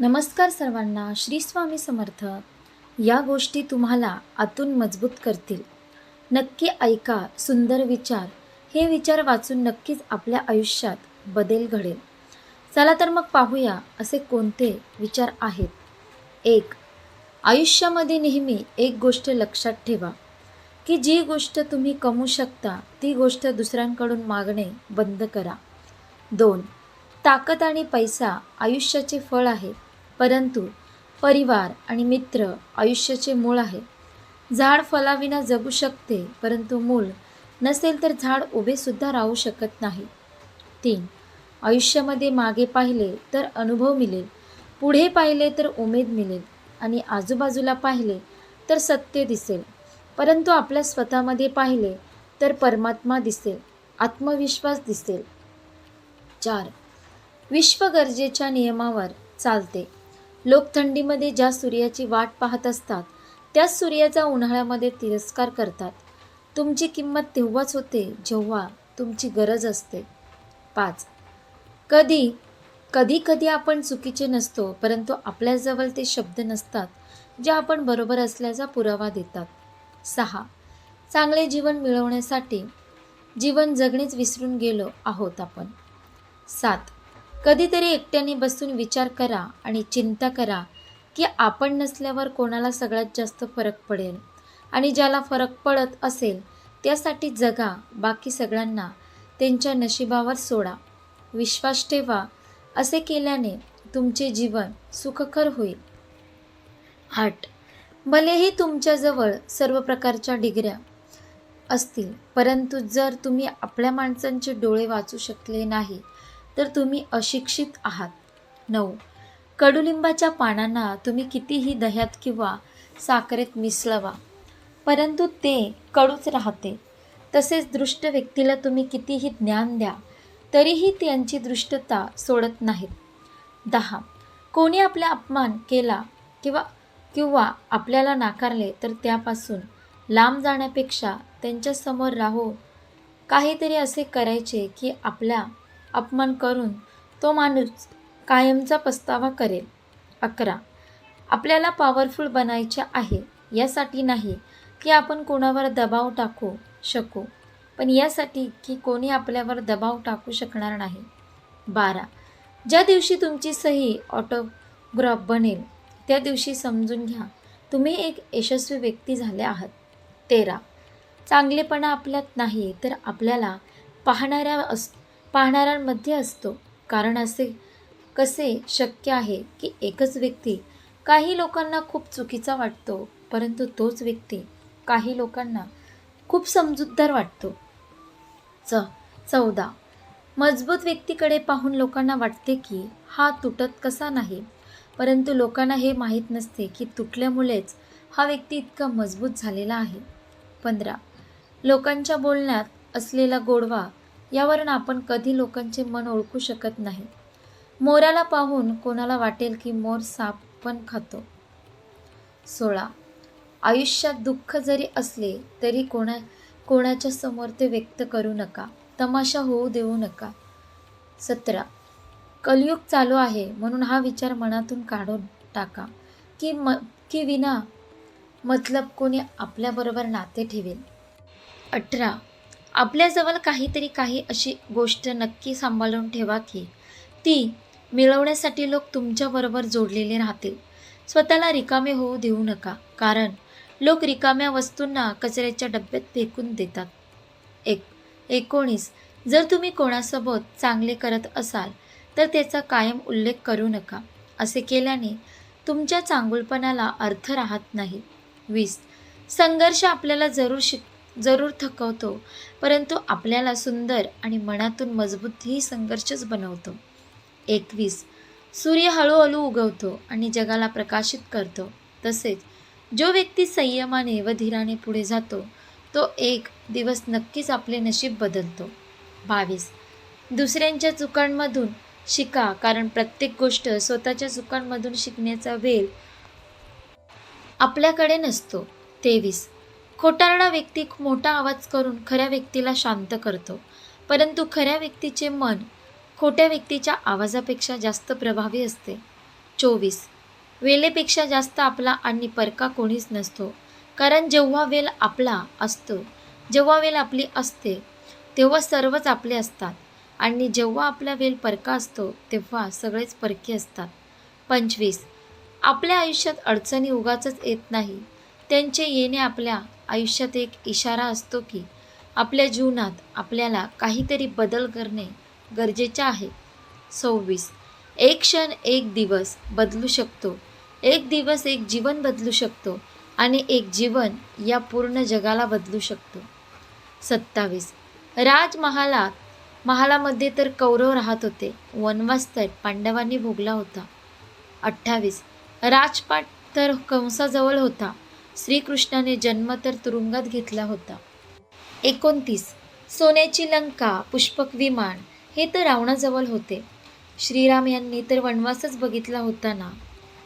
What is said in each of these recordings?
नमस्कार सर्वांना श्री स्वामी समर्थ. या गोष्टी तुम्हाला आतून मजबूत करतील. नक्की ऐका सुंदर विचार. हे विचार वाचून नक्कीच आपल्या आयुष्यात बदल घडेल. चला तर मग पाहूया असे कोणते विचार आहेत. एक आयुष्यामध्ये नेहमी एक गोष्ट लक्षात ठेवा की जी गोष्ट तुम्ही कमवू शकता ती गोष्ट दुसऱ्यांकडून मागणे बंद करा. दोन ताकद आणि पैसा आयुष्याचे फळ आहे. परंतु परिवार आणि मित्र आयुष्याचे मूळ आहे. झाड फलाविना जगू शकते परंतु मूळ नसेल तर झाड उभेसुद्धा राहू शकत नाही. तीन आयुष्यामध्ये मागे पाहिले तर अनुभव मिळेल. पुढे पाहिले तर उमेद मिळेल. आणि आजूबाजूला पाहिले तर सत्य दिसेल. परंतु आपल्या स्वतःमध्ये पाहिले तर परमात्मा दिसेल. आत्मविश्वास दिसेल. चार विश्व गरजेच्या नियमावर चालते. लोक थंडीमध्ये ज्या सूर्याची वाट पाहत असतात त्याच सूर्याचा उन्हाळ्यामध्ये तिरस्कार करतात. तुमची किंमत तेव्हाच होते जेव्हा तुमची गरज असते. पाच. कधी कधी कधी आपण चुकीचे नसतो परंतु आपल्याजवळ ते शब्द नसतात जे आपण बरोबर असल्याचा पुरावा देतात. सहा. चांगले जीवन मिळवण्यासाठी जीवन जगणेच विसरून गेलो आहोत आपण. सात. कधीतरी एकट्याने बसून विचार करा आणि चिंता करा की आपण नसल्यावर कोणाला सगळ्यात जास्त फरक पडेल. आणि ज्याला फरक पडत असेल त्यासाठी जगा बाकी सगळ्यांना त्यांच्या नशिबावर सोडा. विश्वास ठेवा. असे केल्याने तुमचे जीवन सुखकर होईल. आठ. भलेही तुमच्याजवळ सर्व प्रकारच्या डिग्र्या असतील परंतु जर तुम्ही आपल्या माणसांचे डोळे वाचू शकले नाही तर तुम्ही अशिक्षित आहात. नऊ. कडुलिंबाच्या पानांना तुम्ही कितीही दह्यात किंवा साखरेत मिसळवा परंतु ते कडूच राहते. तसेच दृष्ट व्यक्तीला तुम्ही कितीही ज्ञान द्या तरीही त्यांची दृष्टता सोडत नाहीत. दहा. कोणी आपला अपमान केला किंवा किंवा आपल्याला नाकारले तर त्यापासून लांब जाण्यापेक्षा त्यांच्यासमोर राहून काहीतरी असे करायचे की आपल्या अपमान करून तो माणूस कायमचा पस्तावा करेल. अकरा. आपल्याला पॉवरफुल बनायचे आहे. यासाठी नाही की आपण कोणावर दबाव टाकू शकू पण यासाठी की कोणी आपल्यावर दबाव टाकू शकणार नाही. बारा. ज्या दिवशी तुमची सही ऑटोग्राफ बनेल त्या दिवशी समजून घ्या तुम्ही एक यशस्वी व्यक्ती झाले आहात. तेरा. चांगलेपणा आपल्यात नाही तर आपल्याला पाहणाऱ्या अस पाहणाऱ्यांमध्ये असतो. कारण असे कसे शक्य आहे की एकच व्यक्ती काही लोकांना खूप चुकीचा वाटतो परंतु तोच व्यक्ती काही लोकांना खूप समजूतदार वाटतो. च चौदा. मजबूत व्यक्तीकडे पाहून लोकांना वाटते की हा तुटत कसा नाही परंतु लोकांना हे माहीत नसते की तुटल्यामुळेच हा व्यक्ती इतका मजबूत झालेला आहे. पंधरा. लोकांच्या बोलण्यात असलेला गोडवा यावरून आपण कधी लोकांचे मन ओळखू शकत नाही. मोराला पाहून कोणाला वाटेल की मोर साप पण खातो. सोळा. आयुष्यात दुःख जरी असले तरी कोणा कोणाच्या समोर ते व्यक्त करू नका. तमाशा होऊ देऊ नका. सतरा. कलयुग चालू आहे म्हणून हा विचार मनातून काढून टाका की म की विना मतलब कोणी आपल्याबरोबर नाते ठेवेल. अठरा. आपल्याजवळ काहीतरी काही अशी गोष्ट नक्की सांभाळून ठेवा की ती मिळवण्यासाठी लोक तुमच्याबरोबर जोडलेले राहतील. स्वतःला रिकामे होऊ देऊ नका कारण लोक रिकाम्या वस्तूंना कचऱ्याच्या डब्यात फेकून देतात. एक एकोणीस जर तुम्ही कोणासोबत चांगले करत असाल तर त्याचा कायम उल्लेख करू नका. असे केल्याने तुमच्या चांगुलपणाला अर्थ राहत नाही. वीस संघर्ष आपल्याला जरूर शिक जरूर थकवतो. परंतु आपल्याला सुंदर आणि मनातून मजबूतही संघर्षच बनवतो. एकवीस. सूर्य हळूहळू उगवतो आणि जगाला प्रकाशित करतो. तसेच जो व्यक्ती संयमाने व धीराने पुढे जातो तो एक दिवस नक्कीच आपले नशीब बदलतो. बावीस. दुसऱ्यांच्या चुकांमधून शिका कारण प्रत्येक गोष्ट स्वतःच्या चुकांमधून शिकण्याचा वेळ आपल्याकडे नसतो. तेवीस. खोटारडा व्यक्ती मोठा आवाज करून खऱ्या व्यक्तीला शांत करतो. परंतु खऱ्या व्यक्तीचे मन खोट्या व्यक्तीच्या आवाजापेक्षा जास्त प्रभावी असते. चोवीस. वेलेपेक्षा जास्त आपला आणि परका कोणीच नसतो. कारण जेव्हा वेल आपला असतो जेव्हा वेल आपली असते तेव्हा सर्वच आपले असतात. आणि जेव्हा आपला वेल परका असतो तेव्हा सगळेच परके असतात. पंचवीस. आपल्या आयुष्यात अडचणी उगाचच येत नाही. त्यांचे येणे आपल्या आयुष्यात एक इशारा असतो की आपल्या जीवनात आपल्याला काहीतरी बदल करणे गरजेचे आहे. सव्वीस. एक क्षण एक दिवस बदलू शकतो. एक दिवस एक जीवन बदलू शकतो आणि एक जीवन या पूर्ण जगाला बदलू शकतो. सत्तावीस. राजमहालात महालामध्ये तर कौरव राहत होते. वनवास तर पांडवांनी भोगला होता. अठ्ठावीस. राजपाट तर कंसाजवळ होता. श्रीकृष्णाने जन्म तर तुरुंगात घेतला होता. एकोणतीस. सोन्याची लंका पुष्पक विमान हे तर रावणाजवळ होते. श्रीराम यांनी तर वनवासच बघितला होता ना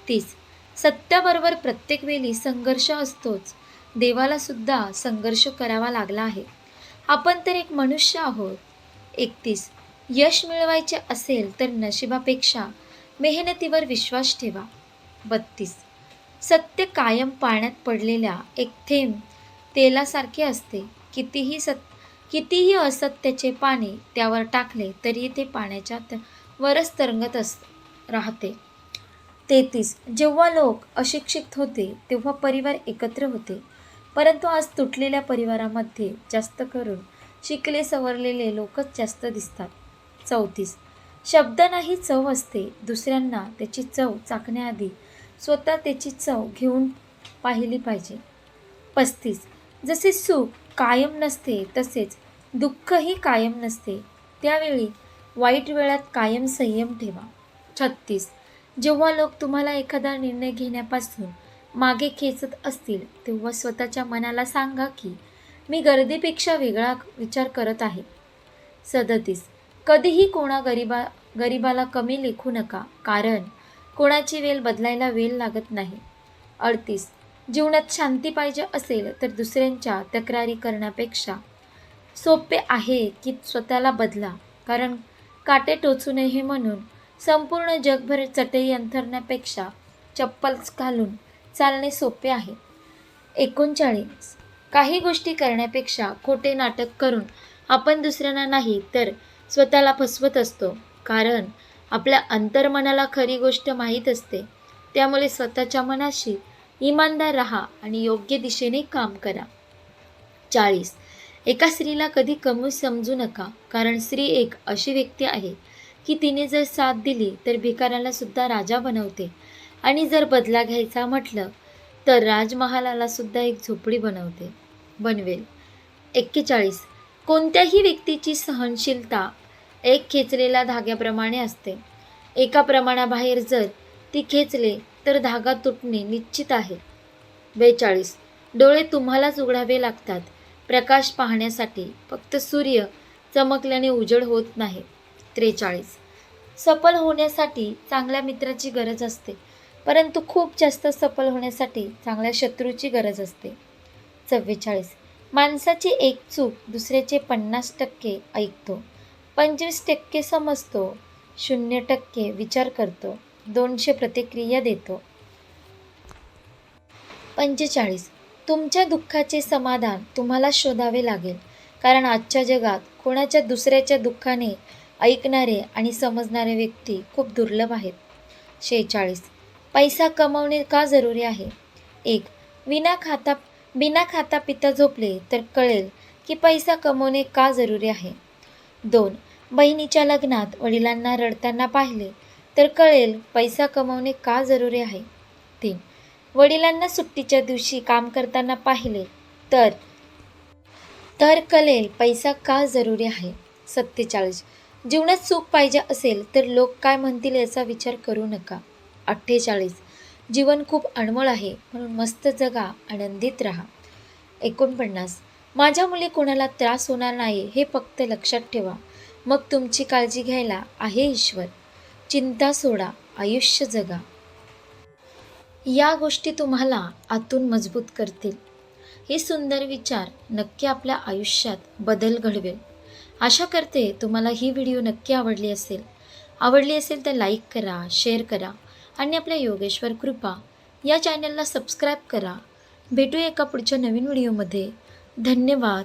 तीस. सत्याबरोबर प्रत्येक वेळी संघर्ष असतोच. देवाला सुद्धा संघर्ष करावा लागला आहे. आपण तर एक मनुष्य आहोत. एकतीस. यश मिळवायचे असेल तर नशिबापेक्षा मेहनतीवर विश्वास ठेवा. बत्तीस. सत्य कायम पाण्यात पडलेल्या एक थेंब तेलासारखे असते. कितीही सत कितीही असत्याचे पाणी त्यावर टाकले तरी ते पाण्याच्या त- वरच तरंगत अस राहते. तेहतीस. जेव्हा लोक अशिक्षित होते तेव्हा परिवार एकत्र होते. परंतु आज तुटलेल्या परिवारामध्ये जास्त करून शिकले सवरलेले लोकच जास्त दिसतात. चौतीस. शब्द नाही चव असते. दुसऱ्यांना त्याची चव चाकण्याआधी स्वतः त्याची चव घेऊन पाहिली पाहिजे. पस्तीस. जसे सुख कायम नसते तसेच दुःखही कायम नसते. त्यावेळी वाईट वेळात कायम संयम ठेवा. छत्तीस. जेव्हा लोक तुम्हाला एखादा निर्णय घेण्यापासून मागे खेचत असतील तेव्हा स्वतःच्या मनाला सांगा की मी गर्दीपेक्षा वेगळा विचार करत आहे. सदतीस. कधीही कोणा गरिबा गरिबाला कमी लेखू नका कारण कोणाची वेल बदलायला वेळ लागत नाही. अडतीस. जीवनात शांती पाहिजे असेल तर दुसऱ्यांच्या तक्रारी करण्यापेक्षा सोपे आहे की स्वतःला बदला. कारण काटे टोचू नये म्हणून संपूर्ण जगभर चटई अंथरण्यापेक्षा चप्पल घालून चालणे सोपे आहे. एकोणचाळीस. काही गोष्टी करण्यापेक्षा खोटे नाटक करून आपण दुसऱ्यांना नाही तर स्वतःला फसवत असतो. कारण आपल्या अंतर्मनाला खरी गोष्ट माहीत असते. त्यामुळे स्वतःच्या मनाशी इमानदार राहा आणि योग्य दिशेने काम करा. चाळीस. एका स्त्रीला कधी कमी समजू नका कारण स्त्री एक अशी व्यक्ती आहे की तिने जर साथ दिली तर भिकाऱ्याला सुद्धा राजा बनवते. आणि जर बदला घ्यायचा म्हटलं तर राजमहालाला सुद्धा एक झोपडी बनवते. बनवेल. एक्केचाळीस. कोणत्याही व्यक्तीची सहनशीलता एक खेचलेल्या धाग्याप्रमाणे असते. एका प्रमाणाबाहेर जर ती खेचले तर धागा तुटणे निश्चित आहे. बेचाळीस. डोळे तुम्हालाच उघडावे लागतात. प्रकाश पाहण्यासाठी फक्त सूर्य चमकल्याने उजड होत नाही. त्रेचाळीस. सफल होण्यासाठी चांगल्या मित्राची गरज असते परंतु खूप जास्त सफल होण्यासाठी चांगल्या शत्रूची गरज असते. चव्वेचाळीस. माणसाची एक चूक दुसऱ्याचे पन्नास टक्के ऐकतो. पंचवीस टक्के समजतो शून्य टक्के विचार करतो दोनशे प्रतिक्रिया देतो. पंचेचाळीस. तुमच्या दुःखाचे समाधान तुम्हाला शोधावे लागेल कारण आजच्या जगात कोणाच्या दुसऱ्याच्या दुःखाने ऐकणारे आणि समजणारे व्यक्ती खूप दुर्लभ आहेत. शेहेचाळीस. पैसा कमवणे का जरुरी आहे? एक. विना खाता बिना खाता पिता झोपले तर कळेल की पैसा कमवणे का जरुरी आहे? दोन. बहिणीच्या लग्नात वडिलांना रडताना पाहिले तर कळेल पैसा कमवणे का जरुरी आहे. तीन वडिलांना सुट्टीच्या दिवशी काम करताना पाहिले तर तर कळेल पैसा का जरुरी आहे. सत्तेचाळीस जीवनात सुख पाहिजे असेल तर लोक काय म्हणतील याचा विचार करू नका. अठ्ठेचाळीस जीवन खूप अनमोल आहे म्हणून मस्त जगा आनंदित राहा. एकोणपन्नास माझ्या मुली कोणाला त्रास होणार नाही हे फक्त लक्षात ठेवा. मग तुमची काळजी घ्यायला आहे ईश्वर. चिंता सोडा आयुष्य जगा. या गोष्टी तुम्हाला आतून मजबूत करतील. हे सुंदर विचार नक्की आपल्या आयुष्यात बदल घडवेल. आशा करते तुम्हाला ही व्हिडिओ नक्की आवडली असेल. आवडली असेल तर लाईक करा शेअर करा आणि आपल्या योगेश्वर कृपा या चॅनलला सबस्क्राईब करा. भेटूया एका पुढच्या नवीन व्हिडिओमध्ये. धन्यवाद.